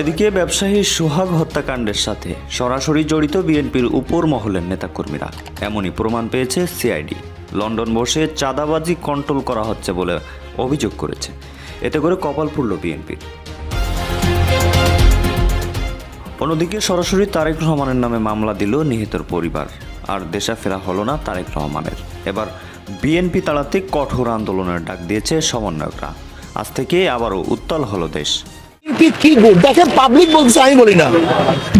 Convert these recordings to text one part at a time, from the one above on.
এদিকে ব্যবসায়ী সোহাগ হত্যাকাণ্ডের সাথে সরাসরি জড়িত বিএনপির উপর মহলের নেতাকর্মীরা। এমনই প্রমাণ পেয়েছে সিআইডি। লন্ডন বসে চাঁদাবাজি কন্ট্রোল করা হচ্ছে বলে অভিযোগ করেছে। এতে করে কপাল পুড়ল বিএনপির অন্যদিকে সরাসরি তারেক রহমানের নামে মামলা দিল নিহতের পরিবার। আর দেশা ফেরা হলো না তারেক রহমানের। এবার বিএনপি তাড়াতে কঠোর আন্দোলনের ডাক দিয়েছে সমন্বয়করা। আজ থেকে আবারও উত্তাল হলো দেশ। বিএনপির কি গুণ? দেখেন পাবলিক বলছে, আমি বলি না।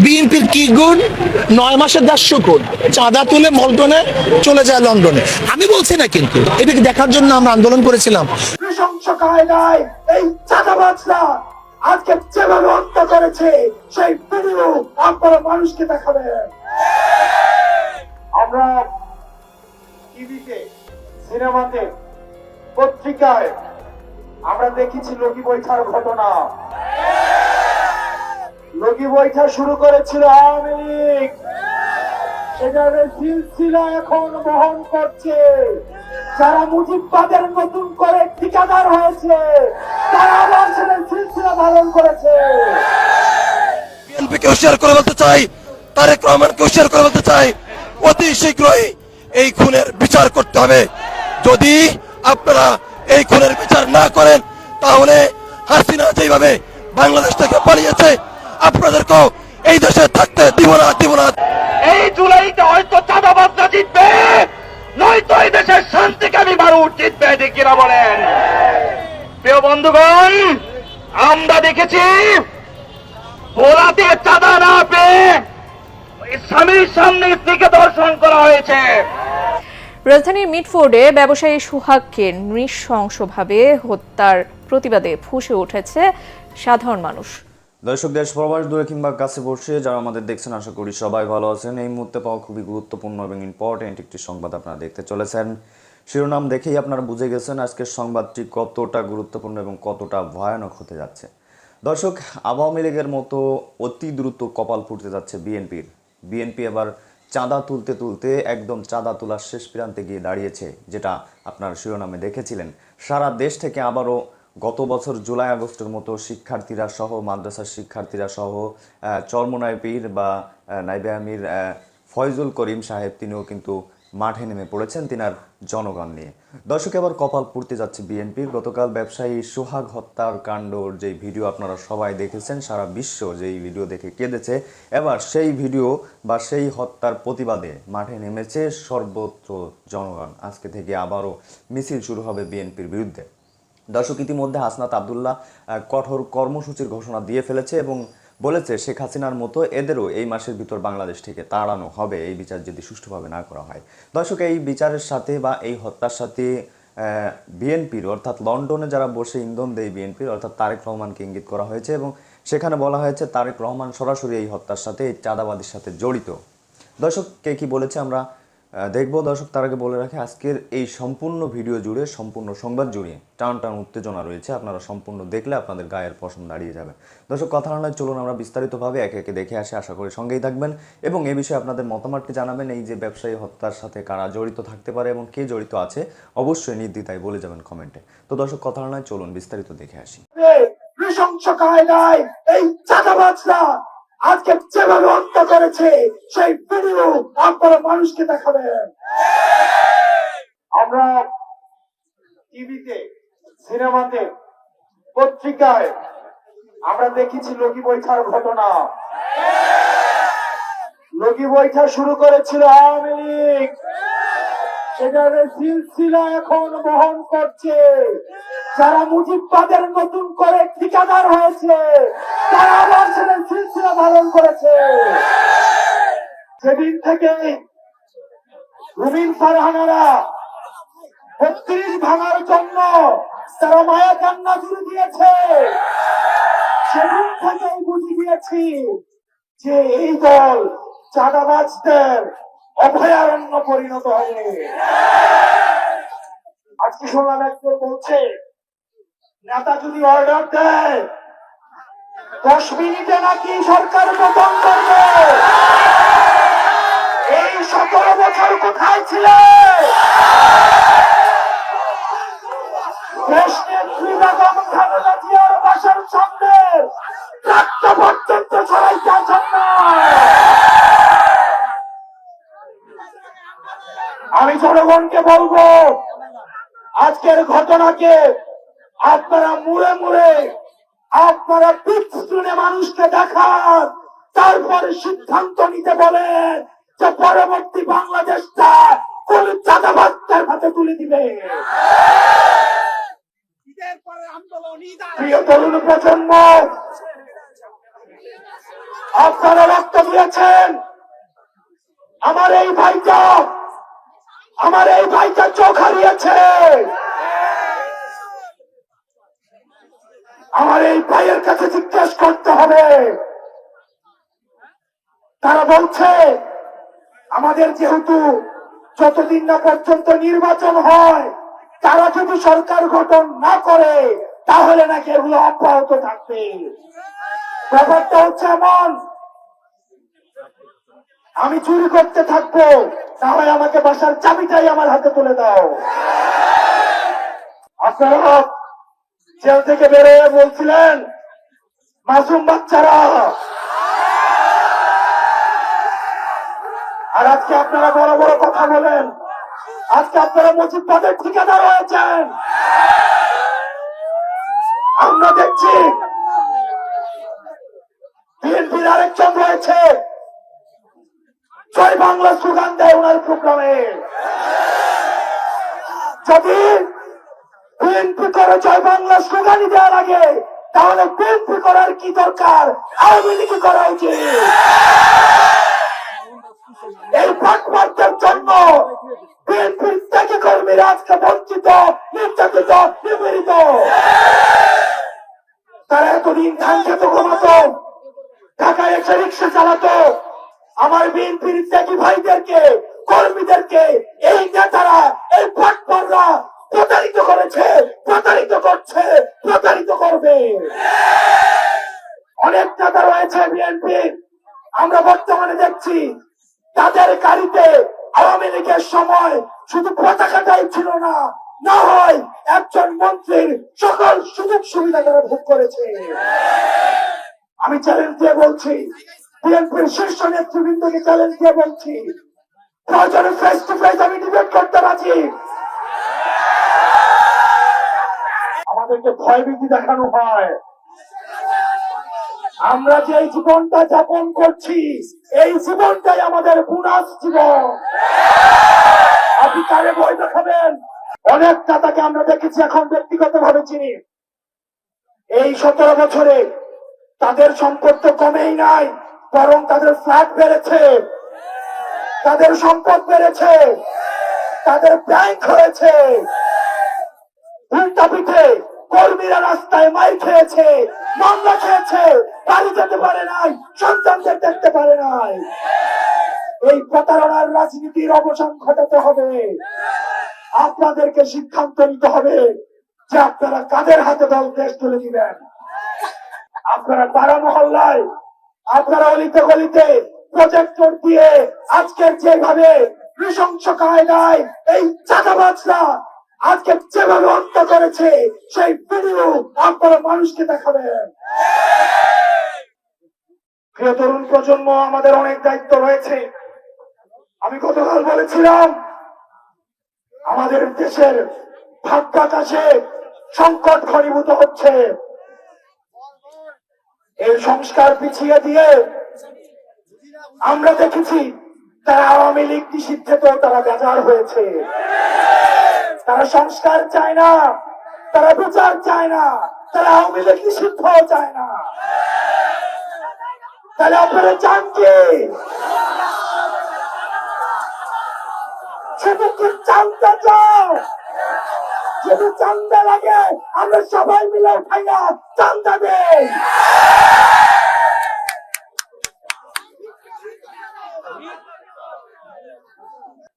বিএনপির কি গুণ? নয় মাসে দেড়শো কোট চাঁদা তুলে মলটনে চলে যায় লন্ডনে। আমি বলছি না কিন্তু, এটাকে দেখার জন্য আমরা আন্দোলন করেছিলাম। এই হত্যা করেছে মানুষকে আমরা টিভিতে, সিনেমাতে, পত্রিকায় আমরা দেখেছি লগি বৈঠার ঘটনা। লগি বৈঠা শুরু করেছিল আওয়ামী লীগ। সেটার সিলসিলা এখন বহন করছে। যারা মুজিববাদের নতুন করে ঠিকাদার হয়েছে, তারা আবার সেটার সিলসিলা পালন করেছে। বিএনপিকে হুঁশিয়ার করে বলতে চাই, তারেক রহমানকে হুঁশিয়ার করে বলতে চাই, অতি শীঘ্রই এই খুনের বিচার করতে হবে। যদি আপনারা এই খুনের বিচার না করেন, তাহলে হাসিনা যেভাবে বাংলাদেশ থেকে পালিয়েছে, আপনাদেরকেও এই দেশে থাকতে দিব না দিব না। এই জুলাইতে হয়তো চাঁদাবাজরা জিতবে, নয়তো এই দেশের শান্তিকামী জিতবে, ঠিক কিনা বলেন? প্রিয় বন্ধুগণ, আমরা দেখেছি, ভোলাতে চাঁদা না পেয়ে স্বামীর সামনে স্ত্রীকে দর্শন করা হয়েছে। রাজধানীর মিটফোর্ডে ব্যবসায়ী সুহাগকে নৃশংসভাবে হত্যার প্রতিবাদে ফুঁসে উঠেছে সাধারণ মানুষ। দর্শক, দেশ প্রবাস দূরে কিংবা কাছে বসে যারা আমাদের দেখছেন, আশা করি সবাই ভালো আছেন। এই মুহূর্তে পাওয়া খুবই গুরুত্বপূর্ণ এবং ইম্পর্টেন্ট একটি সংবাদ আপনারা দেখতে চলেছেন। শিরোনাম দেখেই আপনারা বুঝে গেছেন আজকের সংবাদটি কতটা গুরুত্বপূর্ণ এবং কতটা ভয়ানক হতে যাচ্ছে। দর্শক, আওয়ামী লীগের মতো অতি দ্রুত কপাল ফুটতে যাচ্ছে বিএনপির। বিএনপি এবার চাঁদা তুলতে তুলতে একদম চাঁদা তোলার শেষ প্রান্তে গিয়ে দাঁড়িয়েছে, যেটা আপনার শিরোনামে দেখেছিলেন। সারা দেশ থেকে আবারও গত বছর জুলাই, আগস্টের মতো শিক্ষার্থীরা সহ, মাদ্রাসার শিক্ষার্থীরা সহ চর্মনায়পীর পীর বা নাইবে আমির ফয়জুল করিম সাহেব, তিনিও কিন্তু মাঠে নেমে পড়েছেন তিনার জনগণ নিয়ে। দর্শক, এবার কপাল পুড়তে যাচ্ছে বিএনপির। গতকাল ব্যবসায়ী সোহাগ হত্যার কাণ্ডর যে ভিডিও আপনারা সবাই দেখেছেন, সারা বিশ্ব যেই ভিডিও দেখে কেঁদেছে, এবার সেই ভিডিও বা সেই হত্যার প্রতিবাদে মাঠে নেমেছে সর্বত্র জনগণ। আজকে থেকে আবারও মিছিল শুরু হবে বিএনপির বিরুদ্ধে। দর্শক, ইতিমধ্যে হাসনাত আবদুল্লাহ কঠোর কর্মসূচির ঘোষণা দিয়ে ফেলেছে এবং বলেছে, শেখ হাসিনার মতো এদেরও এই মাসের ভিতর বাংলাদেশ থেকে তাড়ানো হবে। এই বিচার যদি সুষ্ঠুভাবে না করা হয়। দর্শক, এই বিচারের সাথে বা এই হত্যার সাথে বিএনপির অর্থাৎ লন্ডনে যারা বসে ইন্ধন দেয় বিএনপির, অর্থাৎ তারেক রহমানকে ইঙ্গিত করা হয়েছে এবং সেখানে বলা হয়েছে, তারেক রহমান সরাসরি এই হত্যার সাথে, এই চাঁদাবাদির সাথে জড়িত। দর্শক, কে কি বলেছে আমরা দেখব দর্শক, তার আগে বলে রাখি, আজকের এই সম্পূর্ণ ভিডিও জুড়ে, সম্পূর্ণ সংবাদ জুড়ে টান টান উত্তেজনা রয়েছে। আপনারা সম্পূর্ণ দেখলে আপনাদের গায়ের পশম দাঁড়িয়ে যাবে। দর্শক, কথা নয় চলুন আমরা বিস্তারিতভাবে একে একে দেখে আসি। আশা করি সঙ্গেই থাকবেন এবং এ বিষয়ে আপনাদের মতামতটি জানাবেন। এই যে ব্যবসায়ী হত্যার সাথে কারা জড়িত থাকতে পারে এবং কে জড়িত আছে, অবশ্যই নির্দ্বিধায় বলে যাবেন কমেন্টে। তো দর্শক, কথা নয় চলুন বিস্তারিত দেখে আসি। আজকে যেভাবে হত্যা করেছে, সেই ভিডিও আপনারা মানুষকে দেখাবেন। আমরা টিভিতে, সিনেমাতে, পত্রিকায় আমরা দেখেছি লগি বৈঠার ঘটনা। লগি বৈঠা শুরু করেছিল আওয়ামী লীগ। সেটার সিলসিলা এখন বহন করছে। যারা মুজিববাদের নতুন করে ঠিকাদার হয়েছে তারা পালন করেছে। সেদিন থেকে রুবিন ফারহানারা বত্রিশ ভাঙার জন্য তারা মায়া কান্না শুরু দিয়েছে। সেদিন থেকেই বুঝে গিয়েছি যে এই দল চাঁদাবাজদের অভয়ারণ্য পরিণত হবে আজকে শুনলাম একজন বলছে, নেতা যদি অর্ডার দেয় দশ মিনিটে নাকি সরকার পতন করবে? এই সতেরো বছর কোথায় ছিলে? আমি জনগণকে বলব, আজকের ঘটনাকে আপনারা মুড়ে মুড়ে আপনারা পিক শুনে মানুষকে দেখান, তারপরে সিদ্ধান্ত নিতে বলেন যে পরবর্তী বাংলাদেশটা কোন হাতে তুলে দিবে। প্রিয় তরুণ প্রজন্ম, আপনারা রক্ত দিয়েছেন। আমার এই ভাইটা, আমার এই ভাইটা চোখ হারিয়েছে। আমার এই ভাইয়ের কাছে জিজ্ঞেস করতে হবে। তারা বলছে, আমাদের যেহেতু যতদিন না পর্যন্ত নির্বাচন হয়, তারা যদি সরকার গঠন না করে, তাহলে নাকি এগুলো অব্যাহত থাকবে। ব্যাপারটা হচ্ছে এমন, আমি চুরি করতে থাকব হয় আমাকে বাসার চাবিটাই আমার হাতে তুলে দাও। আপনারা জেল থেকে বেরোয় বলছিলেন, মাসুম বাচ্চারা। আর আজকে আপনারা বড় বড় কথা বলেন, আজকে আপনারা মুজিববাদের ঠিকাদার হয়েছেন। আমরা দেখছি বিএনপির আরেকজন রয়েছে, জয় বাংলা স্লোগান দেয় ওনার প্রোগ্রামে। যদি বিএনপি করে জয় বাংলা স্লোগানই দেওয়ার আগে, তাহলে বিএনপি করার কি দরকার? আওয়ামী লীগ করা উচিত। এই জন্য বিএনপির ত্যাগী কর্মীরা আজকে বঞ্চিত, নির্যাতিত তারা এতদিন ধান খেত ঢাকায় এসে রিক্সা চালাতো। আমার বিএনপির ত্যাগী ভাইদেরকে, কর্মীদেরকে, এই নেতারা, এই ভোটমাররা প্রতারিত করেছে, প্রতারিত করছে, প্রতারিত করবে। অনেক নেতা রয়েছে বিএনপি। আমরা বর্তমানে দেখছি তাদের গাড়িতে আওয়ামী লীগের সময় শুধু পতাকাটাই ছিল না না হয় একজন মন্ত্রীর সকল সুযোগ সুবিধা তারা ভোগ করেছে। আমি চ্যালেঞ্জ দিয়ে বলছি, বিএনপির শীর্ষ নেতৃবৃন্দকে চ্যালেঞ্জ দিয়ে বলছি, প্রয়োজনে ফেস টু ফেস আমি ডিবেট করতে রাজি। আমাদেরকে ভয়ভীতি দেখানো হয়। আমরা যে জীবনটা যাপন করছি, এই জীবনটাই আমাদের বুনাস জীবন। আপনি কারে বই দেখাবেন। অনেক দাদাকে আমরা দেখেছি এখন ব্যক্তিগত ভাবে চিনি এই সতেরো বছরে তাদের সম্পদ তো কমেই নাই, বরং তাদের ফ্ল্যাট বেড়েছে। তাদের সম্পদ বেড়েছে। তাদের ব্যাংক হয়েছে। উল্টা পিঠে কর্মীরা রাস্তায় মাই খেয়েছে, মামলা খেয়েছে, বাড়ি যেতে পারে নাই, সন্তানদের দেখতে পারে নাই। এই প্রতারণার রাজনীতির অবসান ঘটাতে হবে। আপনাদেরকে সিদ্ধান্ত নিতে হবে যে আপনারা কাদের হাতে দল দেশ তুলে দিবেন। আপনারা পাড়া মহল্লায়, আপনারা অলিতে গলিতে প্রজেক্টর দিয়ে আজকের যেভাবে নৃশংস কায়দায় এই চাঁদাবাজরা আজকে যেভাবে হত্যা করেছে, সেই ভিডিও আপনারা মানুষকে দেখাবেন। প্রিয় তরুণ প্রজন্ম, আমাদের অনেক দায়িত্ব রয়েছে। আমি গতকাল বলেছিলাম, আমাদের দেশের ভাগ্যাকাশে সংকট ঘনীভূত হচ্ছে। এই সংস্কার পিছিয়ে দিয়ে আমরা দেখেছি, তারা আওয়ামী লীগ নিষিদ্ধে তো তারা বেজার হয়েছে। তারা সংস্কার চায় না, তারা বিচার চায় না, তারা আওয়ামী লীগ নিষিদ্ধ চায় না। তাহলে আপনারা চান কি?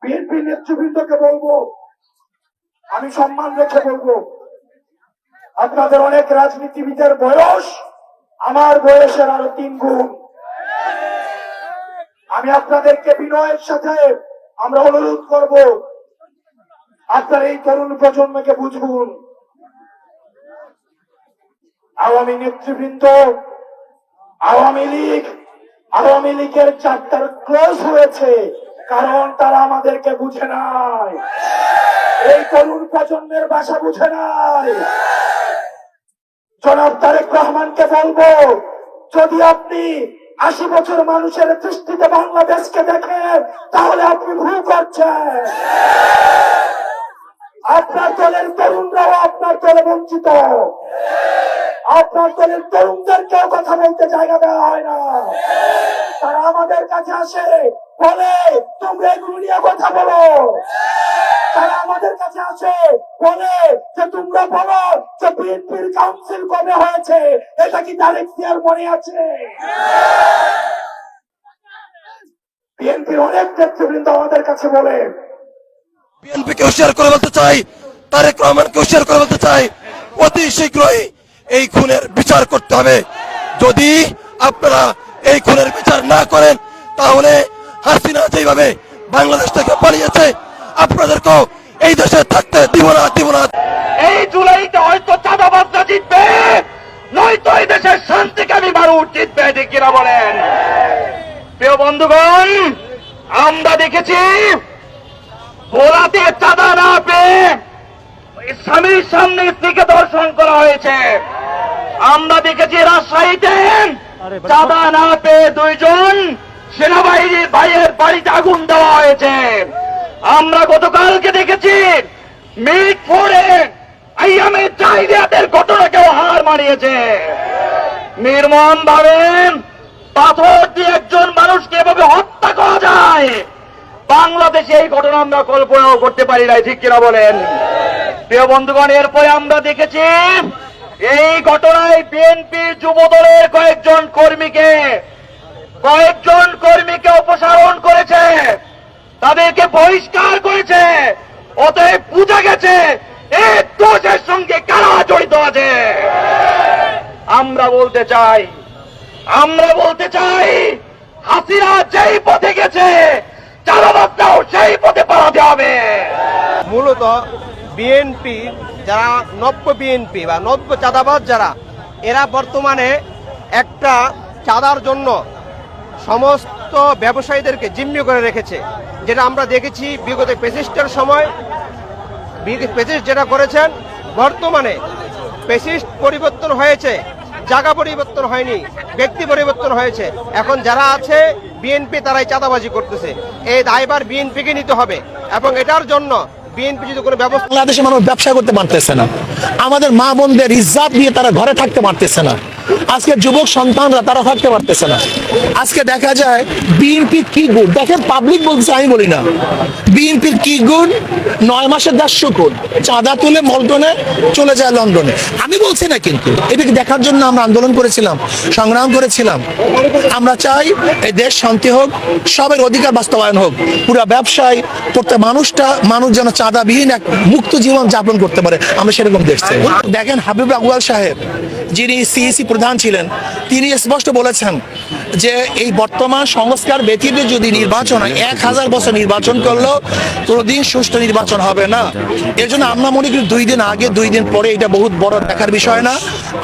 বিএনপি নেতৃবৃন্দকে বলব আমি সম্মান রেখে বলব, আপনাদের অনেক রাজনীতিবিদের বয়স, আমার বয়সের আরও তিন গুণ। আমি আপনাদেরকে বিনয়ের সাথে আমরা অনুরোধ করব, আপনার এই তরুণ প্রজন্মকে বুঝুন আওয়ামী নেতৃবৃন্দ, আওয়ামী লীগ, আওয়ামী লীগের চারটার ক্লোজ হয়েছে, কারণ তারা আমাদেরকে বুঝে নাই। এই তরুণ প্রজন্মের ভাষা বুঝে নাই। জনাব তারেক রহমানকে বলব, যদি আপনি আশি বছর মানুষের দৃষ্টিতে বাংলাদেশকে দেখেন, তাহলে আপনি ভুল করছেন। আপনার দলের তরুণরাও আপনার দলে বঞ্চিত। আপনার দলের তরুণদের কেউ কথা বলতে জায়গা দেওয়া হয় না। তারা আমাদের কাছে আসে, বলে, তোমরা এগুলো নিয়ে কথা বলো। তারা আমাদের কাছে আসে, বলে যে তোমরা বলো যে বিএনপির কাউন্সিল কবে হয়েছে? এটা কি তারেক জিয়ার মনে আছে? বিএনপির অনেক নেতৃবৃন্দ আমাদের কাছে বলে বিএনপিকে হুঁশিয়ার করে বলতে চাই, তারেক রহমানকে হুঁশিয়ার করে বলতে চাই, অতি শীঘ্রই এই খুনের বিচার করতে হবে। যদি আপনারা এই খুনের বিচার না করেন, তাহলে হাসিনা যেভাবে বাংলাদেশ থেকে পালিয়েছে আপনাদেরকেও এই দেশে থাকতে দিব না দিব না। এই জুলাইতে হয়তো চাঁদাবাজরা জিতবে নয়তো এই দেশের শান্তিকামী বারুদ জিতবে ঠিক কিনা বলেন? প্রিয় বন্ধুগণ আমরা দেখেছি ভোলাতে চাঁদা না পেয়ে স্বামীর সামনে স্ত্রীকে দর্শন করা হয়েছে। আমরা দেখেছি রাজশাহীতে চাঁদা না পেয়ে দুইজন সেনাবাহিনীর ভাইয়ের বাড়িতে আগুন দেওয়া হয়েছে। আমরা গতকালকে দেখেছি মিট ফোরে আইয়ামের চাহিদাদের ঘটনাকেও হার মানিয়েছে। নির্মম ভাবে পাথর দিয়ে একজন মানুষকে এভাবে হত্যা করা যায়। বাংলাদেশে এই ঘটনা আমরা কল্পনাও করতে পারি নাই, ঠিক কিনা বলেন? প্রিয় বন্ধুগণ, এরপরে আমরা দেখেছি এই ঘটনায় বিএনপির যুব দলের কয়েকজন কর্মীকে কয়েকজন কর্মীকে অপসারণ করেছে। তাদেরকে বহিষ্কার করেছে। অতএব বুঝা গেছে এই দোষের সঙ্গে কারা জড়িত আছে। আমরা বলতে চাই, আমরা বলতে চাই, হাসিনা যেই পথে গেছে চালাবাসটাও সেই পথে পালাতে হবে। মূলত বিএনপি যারা নব্য বিএনপি বা নব্য চাঁদাবাজ যারা, এরা বর্তমানে একটা চাঁদার জন্য সমস্ত ব্যবসায়ীদেরকে জিম্মি করে রেখেছে। যেটা আমরা দেখেছি বিগত পেসিস্টের সময়। পেসিস্ট যেটা করেছেন, বর্তমানে পেসিস্ট পরিবর্তন হয়েছে, জায়গা পরিবর্তন হয়নি, ব্যক্তি পরিবর্তন হয়েছে। এখন যারা আছে, বিএনপি তারাই চাঁদাবাজি করতেছে। এই দায়বার বিএনপিকে নিতে হবে এবং এটার জন্য বিএনপি যদি কোনো ব্যবস্থা মানুষ ব্যবসা করতে পারতেছে না। আমাদের মা বোনদের ইজ্জাত নিয়ে তারা ঘরে থাকতে পারতেছে না। আজকে যুবক সন্তানরা তারা থাকতে পারতেছে না। আজকে দেখা যায় বিএনপির কি গুণ? দেখেন পাবলিক বলছে, আমি বলি না। বিএনপির কি গুণ? নয় মাসের দেড়শো কোণ চাঁদা তুলে মলটনে চলে যায় লন্ডনে। আমি বলছি না কিন্তু, এটাকে দেখার জন্য আমরা আন্দোলন করেছিলাম, সংগ্রাম করেছিলাম। আমরা চাই এই দেশ শান্তি হোক, সবের অধিকার বাস্তবায়ন হোক। পুরো ব্যবসায় প্রত্যেক মানুষটা, মানুষ যেন চাঁদাবিহীন এক মুক্ত জীবন যাপন করতে পারে। আমরা সেরকম চাই। দেখেন হাবিব আগুয়াল সাহেব, যিনি সিইসি প্রধান ছিলেন। তিনি স্পষ্ট বলেছেন যে এই বর্তমান সংস্কার ব্যতীত যদি নির্বাচন হয়, এক হাজার বছর নির্বাচন করলেও কোনোদিন সুষ্ঠু নির্বাচন হবে না। এর জন্য আমরা মনে করি দুই দিন আগে, দুই দিন পরে এটা বহুত বড় দেখার বিষয় না।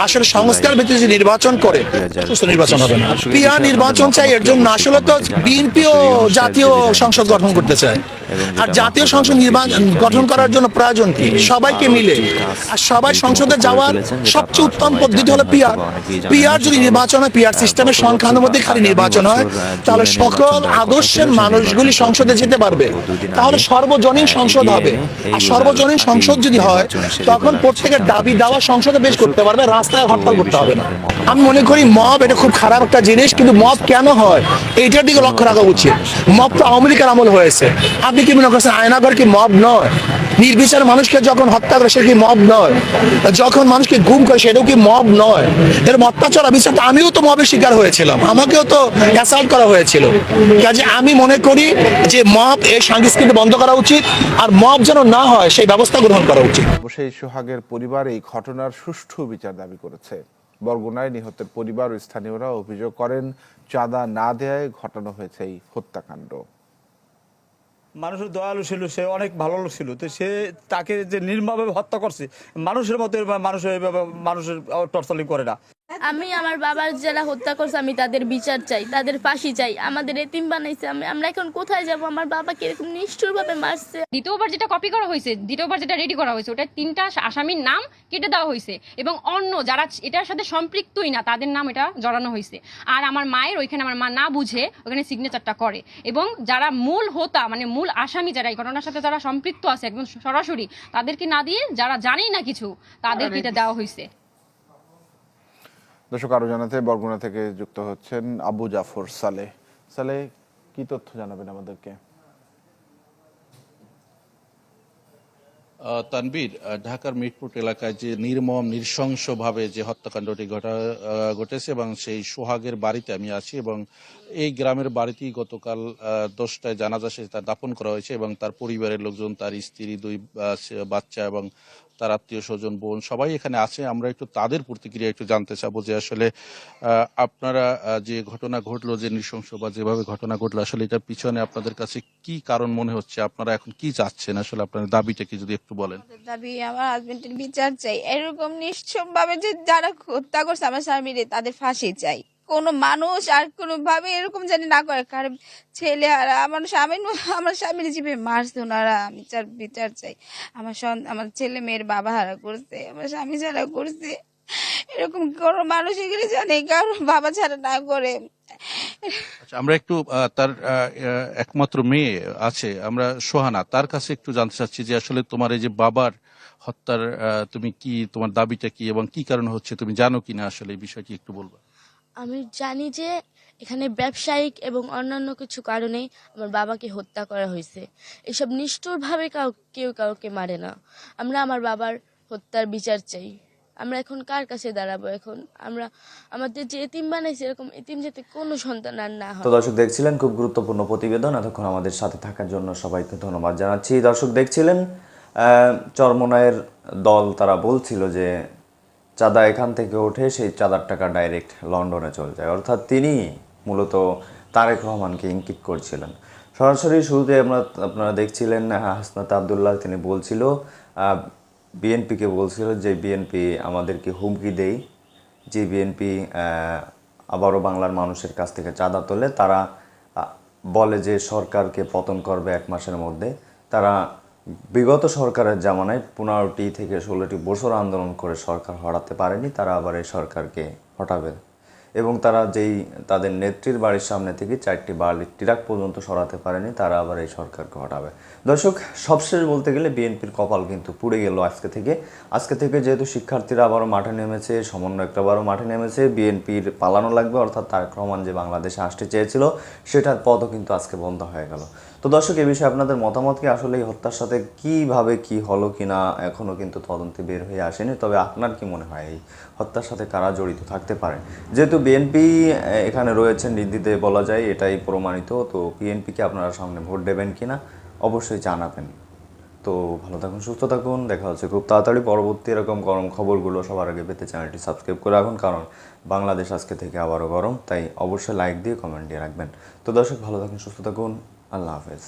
আসলে সংস্কার ব্যতীত যদি নির্বাচন করে সুস্থ নির্বাচন হবে না। পিয়া নির্বাচন চাই, এর জন্য আসলে তো বিএনপিও জাতীয় সংসদ গঠন করতে চায়। আর জাতীয় সংসদ নির্বাচন গঠন করার জন্য প্রয়োজন কি? সবাইকে মিলে। আর সবাই সংসদে যাওয়ার সবচেয়ে উত্তম পদ্ধতি হলো পিয়ার। পিয়ার যদি নির্বাচন হয়, পিয়ার সিস্টেমের সংখ্যার খালি নির্বাচন হয় তাহলে সকল আদর্শের মানুষগুলি সংসদে যেতে পারবে। তাহলে সর্বজনীন সংসদ হবে। আর সর্বজনীন সংসদ যদি হয় তখন প্রত্যেকের দাবি দাওয়া সংসদে বেশ করতে পারবে রাস্তায় হরতাল করতে হবে না। আমি মনে করি মব এটা খুব খারাপ একটা জিনিস কিন্তু মব কেন হয়? এইটার দিকে লক্ষ্য রাখা উচিত। মব তো আওয়ামী লীগের আমল হয়েছে। আপনি কি মনে করছেন আয়নাগর কি মব নয়? নির্বিচার মানুষকে যখন হত্যা করে সেটা কি মব নয়? যখন মানুষকে গুম করে সেটাও কি মব নয়? এর অত্যাচার অবিচার তো আমিও তো মবের শিকার হয়েছিলাম। আমাকেও তো অ্যাসাল্ট করা হয়েছিল। কাজে আমি মনে করি যে মব এই সংস্কৃতি বন্ধ করা উচিত আর মব যেন না হয় সেই ব্যবস্থা গ্রহণ করা উচিত। সেই সোহাগের পরিবার এই ঘটনার সুষ্ঠু বিচার দাবি করেছে। বরগুনায় নিহতের পরিবার ও স্থানীয়রা অভিযোগ করেন চাঁদা না দেয়ায় ঘটানো হয়েছে এই হত্যাকাণ্ড। মানুষের দয়ালু ছিল সে অনেক ভালো লোক ছিল তো সে তাকে যে নির্মমভাবে হত্যা করছে মানুষের মতো মানুষের মানুষের টর্চারিং করে না। আমি আমার বাবার যারা হত্যা করছে আমি তাদের বিচার চাই তাদের ফাঁসি চাই। আমাদের এতিম বানাইছে আমি আমরা এখন কোথায় যাব? আমার বাবাকে এরকম নিষ্ঠুরভাবে মারছে। দ্বিতীয়বার যেটা কপি করা হয়েছে দ্বিতীয়বার যেটা রেডি করা হয়েছে ওটা তিনটা আসামির নাম কেটে দেওয়া হয়েছে এবং অন্য যারা এটার সাথে সম্পৃক্তই না তাদের নাম এটা জড়ানো হয়েছে। আর আমার মায়ের ওইখানে আমার মা না বুঝে ওখানে সিগনেচারটা করে। এবং যারা মূল হোতা মানে মূল আসামি যারা এই ঘটনার সাথে যারা সম্পৃক্ত আছে একদম সরাসরি তাদেরকে না দিয়ে যারা জানেই না কিছু তাদেরকে এটা দেওয়া হয়েছে। দর্শক আরও জানাতে, বরগুনা থেকে যুক্ত হচ্ছেন আবু জাফর সালে। সালে কি তথ্য জানাবেন আমাদেরকে? তানবীর ঢাকার মিরপুর এলাকায় যে নির্মম, নৃশংসভাবে যে হত্যাকাণ্ডটি ঘটা ঘটেছে এবং সেই সোহাগের বাড়িতে আমি আছি এবং এই গ্রামের বাড়িতেই গতকাল দশটায় জানাজা শেষে তার দাপন করা হয়েছে এবং তার পরিবারের লোকজন, তার স্ত্রী, দুই বাচ্চা এবং তার আত্মীয় স্বজন, বোন সবাই এখানে আছে। আমরা একটু তাদের প্রতিক্রিয়া একটু জানতে চাবো যে আসলে আপনারা যে ঘটনা ঘটলো, যে নৃশংস বা যেভাবে ঘটনা ঘটলো, আসলে এটার পিছনে আপনাদের কাছে কি কারণ মনে হচ্ছে? আপনারা এখন কি চাচ্ছেন? আসলে আপনার দাবিটা কি যদি একটু বলেন। দাবি, আমার হাজবেন্ডের বিচার চাই। এরকম নিশ্চম ভাবে যে যারা হত্যা করছে, আমার স্বামীরে তাদের ফাঁসি চাই। কোনো মানুষ আর কোনোভাবে এরকম জানি না করে। কারণ ছেলে আর আমার স্বামী আমার স্বামীর জীবে মারছে ওনারা, আমি চার বিচার চাই। আমার আমার ছেলে মেয়ের বাবা হারা করছে, আমার স্বামী ছাড়া করছে, এরকম কোনো মানুষ এগুলো জানে কারণ বাবা ছাড়া না করে। আচ্ছা আমরা একটু তার একমাত্র মেয়ে আছে, আমরা সোহানা, তার কাছে একটু জানতে চাচ্ছি যে আসলে তোমার এই যে বাবার হত্যার তুমি কি, তোমার দাবিটা কি এবং কি কারণে হচ্ছে, তুমি জানো কিনা আসলে এই বিষয়টি একটু বলবা? আমি জানি যে এখানে ব্যবসায়িক এবং অন্যান্য কিছু কারণে আমার বাবাকে হত্যা করা হয়েছে। এসব নিষ্ঠুরভাবে কাউ, কেউ কাউকে মারে না। আমরা আমার বাবার হত্যার বিচার চাই। আমরা এখন কার কাছে দাঁড়াবো এখন? আমরা, আমাদের যে এতিম বানাইছে, এরকম এতিম যাতে কোনো সন্তান আর না তো দর্শক দেখছিলেন খুব গুরুত্বপূর্ণ প্রতিবেদন। এতক্ষণ আমাদের সাথে থাকার জন্য সবাইকে ধন্যবাদ জানাচ্ছি। দর্শক দেখছিলেন চরমনায়ের দল তারা বলছিল যে চাঁদা এখান থেকে উঠে সেই চাঁদার টাকা ডাইরেক্ট লন্ডনে চলে যায়। অর্থাৎ তিনি মূলত তারেক রহমানকে ইঙ্কিত করছিলেন। সরাসরি শুরুতে আমরা আপনারা দেখছিলেন হাসনাত আবদুল্লাহ তিনি বলছিল বিএনপিকে বলছিল যে বিএনপি আমাদেরকে হুমকি দেয় যে বিএনপি আবারও বাংলার মানুষের কাছ থেকে চাঁদা তোলে, তারা বলে যে সরকারকে পতন করবে এক মাসের মধ্যে। তারা বিগত সরকারের জামানায় পনেরোটি থেকে ষোলোটি বছর আন্দোলন করে সরকার হটাতে পারেনি, তারা আবার এই সরকারকে হটাবে এবং তারা যেই তাদের নেত্রীর বাড়ির সামনে থেকে চারটি বালির ট্রাক পর্যন্ত সরাতে পারেনি, তারা আবার এই সরকারকে হটাবে। দর্শক, সবশেষ বলতে গেলে বিএনপির কপাল কিন্তু পুড়ে গেল আজকে থেকে। আজকে থেকে যেহেতু শিক্ষার্থীরা আবারও মাঠে নেমেছে, সমন্বয়করা আবারও মাঠে নেমেছে, বিএনপির পালানো লাগবে, অর্থাৎ তারেক রহমান যে বাংলাদেশে আসতে চেয়েছিল, সেটার পথও কিন্তু আজকে বন্ধ হয়ে গেল। তো দর্শক, এ বিষয়ে আপনাদের মতামত কি? আসলে এই হত্যার সাথে কীভাবে কি হলো কিনা এখনও কিন্তু তদন্তে বের হয়ে আসেনি, তবে আপনার কি মনে হয় এই হত্যার সাথে কারা জড়িত থাকতে পারে? যেহেতু বিএনপি এখানে রয়েছেন নির্দিতে বলা যায়, এটাই প্রমাণিত। তো বিএনপিকে আপনারা সামনে ভোট দেবেন কিনা অবশ্যই জানাবেন। তো ভালো থাকুন, সুস্থ থাকুন। দেখা হচ্ছে খুব তাড়াতাড়ি। পরবর্তী এরকম গরম খবরগুলো সবার আগে পেতে চ্যানেলটি সাবস্ক্রাইব করে রাখুন, কারণ বাংলাদেশ আজকে থেকে আবারও গরম। তাই অবশ্যই লাইক দিয়ে কমেন্ট দিয়ে রাখবেন। তো দর্শক, ভালো থাকুন, সুস্থ থাকুন। আল্লাহ হাফেজ।